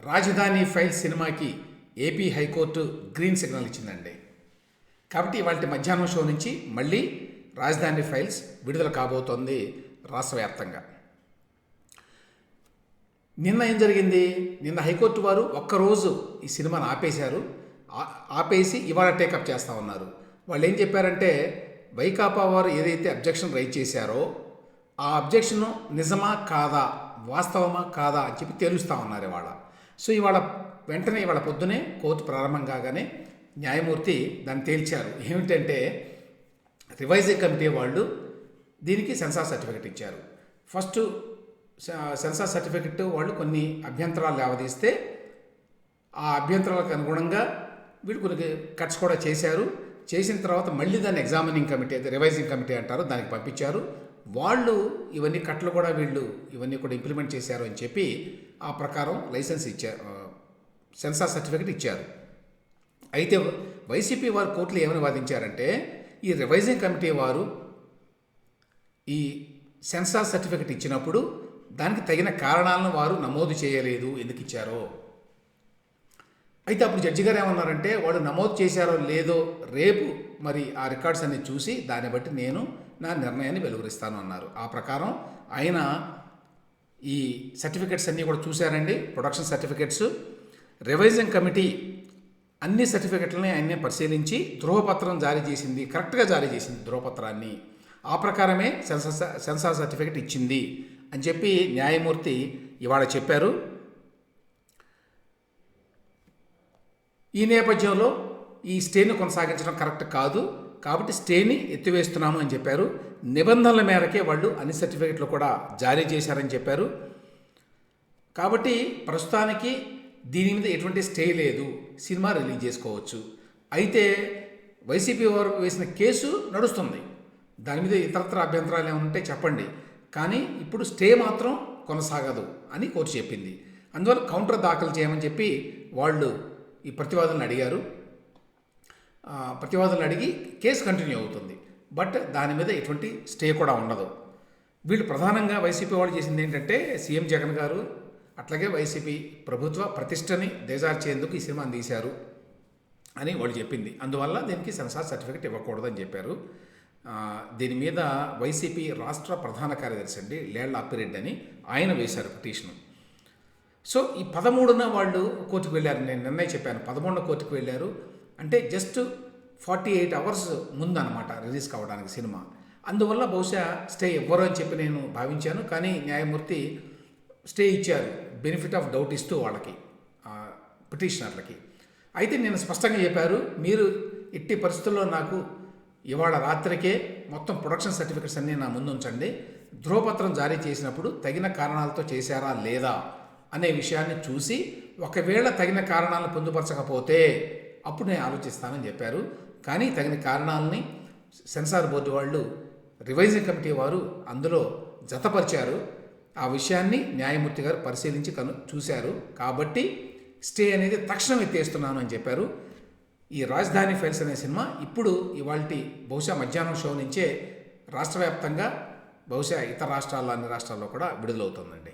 రాజధాని ఫైల్ సినిమాకి AP high court green signal ఇచ్చిందండి. కాబట్టి ఇవాళ మధ్యాహ్నం షో నుంచి మళ్ళీ రాజధాని ఫైల్స్ విడుదల కాబోతోంది రాష్ట్రవ్యాప్తంగా. నిన్న ఏం జరిగింది? నిన్న హైకోర్టు వారు ఒక్కరోజు ఈ సినిమాను ఆపేశారు. ఆపేసి ఇవాళ టేకప్ చేస్తా ఉన్నారు. వాళ్ళు ఏం చెప్పారంటే వైకాపా వారు ఏదైతే అబ్జెక్షన్ రైజ్ చేశారో ఆ అబ్జెక్షన్ నిజమా కాదా వాస్తవమా కాదా అని చెప్పి తెలుస్తూ ఉన్నారు ఇవాళ. సో ఇవాళ వెంటనే ఇవాళ పొద్దునే కోర్టు ప్రారంభం కాగానే న్యాయమూర్తి దాన్ని తేల్చారు. ఏమిటంటే రివైజింగ్ కమిటీ వాళ్ళు దీనికి సెన్సార్ సర్టిఫికెట్ ఇచ్చారు. ఫస్ట్ సెన్సార్ సర్టిఫికెట్ వాళ్ళు కొన్ని అభ్యంతరాలు లేవదీస్తే ఆ అభ్యంతరాలకు అనుగుణంగా వీళ్ళు కొన్ని కట్స్ కూడా చేశారు. చేసిన తర్వాత మళ్ళీ దాన్ని ఎగ్జామినింగ్ కమిటీ రివైజింగ్ కమిటీ అంటారు దానికి పంపించారు. వాళ్ళు ఇవన్నీ కట్లు కూడా వీళ్ళు ఇవన్నీ కూడా ఇంప్లిమెంట్ చేశారు అని చెప్పి ఆ ప్రకారం లైసెన్స్ ఇచ్చారు సెన్సార్ సర్టిఫికెట్ ఇచ్చారు. అయితే వైసీపీ వారు కోర్టులు ఏమని వాదించారంటే ఈ రివైజింగ్ కమిటీ వారు ఈ సెన్సార్ సర్టిఫికెట్ ఇచ్చినప్పుడు దానికి తగిన కారణాలను వారు నమోదు చేయలేదు ఎందుకు ఇచ్చారో? అయితే అప్పుడు జడ్జి గారు ఏమన్నారంటే వాళ్ళు నమోదు చేశారో లేదో రేపు మరి ఆ రికార్డ్స్ అన్ని చూసి దాన్ని బట్టి నేను నా నిర్ణయాన్ని వెలువరిస్తాను అన్నారు. ఆ ప్రకారం ఆయన ఈ సర్టిఫికెట్స్ అన్నీ కూడా చూశారండి. ప్రొడక్షన్ సర్టిఫికెట్స్ రివైజింగ్ కమిటీ అన్ని సర్టిఫికెట్లని ఆయన్ని పరిశీలించి ధృవపత్రం జారీ చేసింది కరెక్ట్గా జారీ చేసింది ధృవపత్రాన్ని. ఆ ప్రకారమే సెన్సార్ సెన్సార్ సర్టిఫికెట్ ఇచ్చింది అని చెప్పి న్యాయమూర్తి ఇవాళ చెప్పారు. ఈ నేపథ్యంలో ఈ స్టేని కొనసాగించడం కరెక్ట్ కాదు. కాబట్టి స్టేని ఎత్తివేస్తున్నాము అని చెప్పారు. నిబంధనల మేరకే వాళ్ళు అన్ని సర్టిఫికెట్లు కూడా జారీ చేశారని చెప్పారు. కాబట్టి ప్రస్తుతానికి దీని మీద ఎటువంటి స్టే లేదు. సినిమా రిలీజ్ చేసుకోవచ్చు. అయితే వైసీపీ వారు వేసిన కేసు నడుస్తుంది. దాని మీద ఇతరత్ర అభ్యంతరాలు ఏమైనా ఉంటే చెప్పండి. కానీ ఇప్పుడు స్టే మాత్రం కొనసాగదు అని కోర్టు చెప్పింది. అందువల్ల కౌంటర్ దాఖలు చేయమని చెప్పి వాళ్ళు ఈ ప్రతివాదులను అడిగారు. ప్రతివాదులను అడిగి కేసు కంటిన్యూ అవుతుంది. బట్ దాని మీద ఎటువంటి స్టే కూడా ఉండదు. వీళ్ళు ప్రధానంగా వైసీపీ వాళ్ళు చేసింది ఏంటంటే సీఎం జగన్ గారు అట్లాగే వైసీపీ ప్రభుత్వ ప్రతిష్టని దిగజార్చేందుకు ఈ సినిమాను తీశారు అని వాళ్ళు చెప్పింది. అందువల్ల దీనికి సెన్సార్ సర్టిఫికేట్ ఇవ్వకూడదని చెప్పారు. దీని మీద వైసీపీ రాష్ట్ర ప్రధాన కార్యదర్శి అండి లేళ్ళ అప్పిరెడ్డి అని ఆయన వేశారు పిటిషను. సో ఈ పదమూడున వాళ్ళు కోర్టుకు వెళ్ళారు. నేను నిర్ణయం చెప్పాను. పదమూడున కోర్టుకు వెళ్ళారు. అంటే జస్ట్ ఫార్టీ ఎయిట్ అవర్స్ ముందు అనమాట రిలీజ్ కావడానికి సినిమా. అందువల్ల బహుశా స్టే ఇవ్వరు అని చెప్పి నేను భావించాను. కానీ న్యాయమూర్తి స్టే ఇచ్చారు. బెనిఫిట్ ఆఫ్ డౌట్ ఇస్తూ వాళ్ళకి పిటిషనర్లకి. అయితే నేను స్పష్టంగా చెప్పారు మీరు ఎట్టి పరిస్థితుల్లో నాకు ఇవాళ రాత్రికే మొత్తం ప్రొడక్షన్ సర్టిఫికెట్స్ అన్నీ నా ముందు ఉంచండి ధ్రువపత్రం జారీ చేసినప్పుడు తగిన కారణాలతో చేశారా లేదా అనే విషయాన్ని చూసి ఒకవేళ తగిన కారణాలను పొందుపరచకపోతే అప్పుడు నేను ఆలోచిస్తానని చెప్పారు. కానీ తగిన కారణాలని సెన్సార్ బోర్డు వాళ్ళు రివైజింగ్ కమిటీ వారు అందులో జతపరిచారు. ఆ విషయాన్ని న్యాయమూర్తి గారు పరిశీలించి కను చూశారు. కాబట్టి స్టే అనేది తక్షణం ఎత్తేస్తున్నాను అని చెప్పారు. ఈ రాజధాని ఫైల్స్ అనే సినిమా ఇప్పుడు ఇవాళ బహుశా మధ్యాహ్నం షో నుంచే రాష్ట్ర వ్యాప్తంగా బహుశా ఇతర రాష్ట్రాల్లో అన్ని రాష్ట్రాల్లో కూడా విడుదలవుతుందండి.